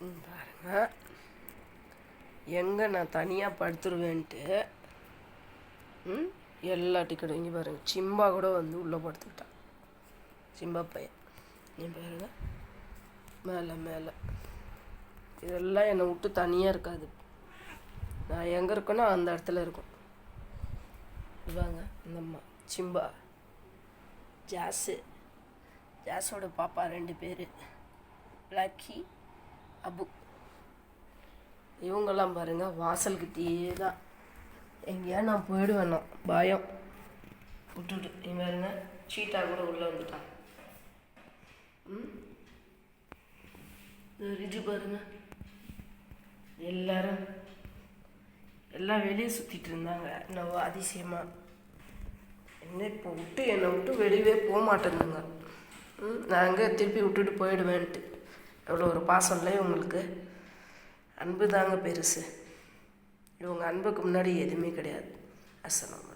பாருங்கள் பாருங்க. எங்கே நான் தனியாக படுத்துருவேன்ட்டு ம் எல்லா டிக்கெட்டும் இங்கே பாருங்கள் சிம்பா கூட வந்து உள்ளே படுத்துக்கிட்டான் சிம்பா பையன். நீ பாருங்க. மேலே மேலே. இதெல்லாம் என்னை விட்டு தனியாக இருக்காது. நான் எங்கே இருக்கேனோ அந்த இடத்துல இருக்கும். இவாங்க இந்த அம்மா சிம்பா ஜாஸு ஜாஸோட பாப்பா ரெண்டு பேர். லக்கி அபு. இவங்கெல்லாம் பாருங்க வாசல்கிட்டயே தான். எங்கேயா நான் போயிடுவேன் பயம். விட்டுட்டு இவன் பாருங்க சீட்டா கூட உள்ளே வந்துட்டான் ம்? இது பாருங்க. எல்லாரும் எல்லாம் வெளியே சுற்றிட்டு இருந்தாங்க. என்னவோ அதிசயமாக என்ன இப்போ விட்டு என்னை விட்டு வெளியவே போக மாட்டேங்குங்க ம்? நான் அங்கே திருப்பி விட்டுட்டு போயிடுவேன்ட்டு. எவ்வளோ ஒரு பாசம் இல்லை இவங்களுக்கு அன்பு தாங்க பெருசு. இவங்க அன்புக்கு முன்னாடி எதுவுமே கிடையாது. அசனம்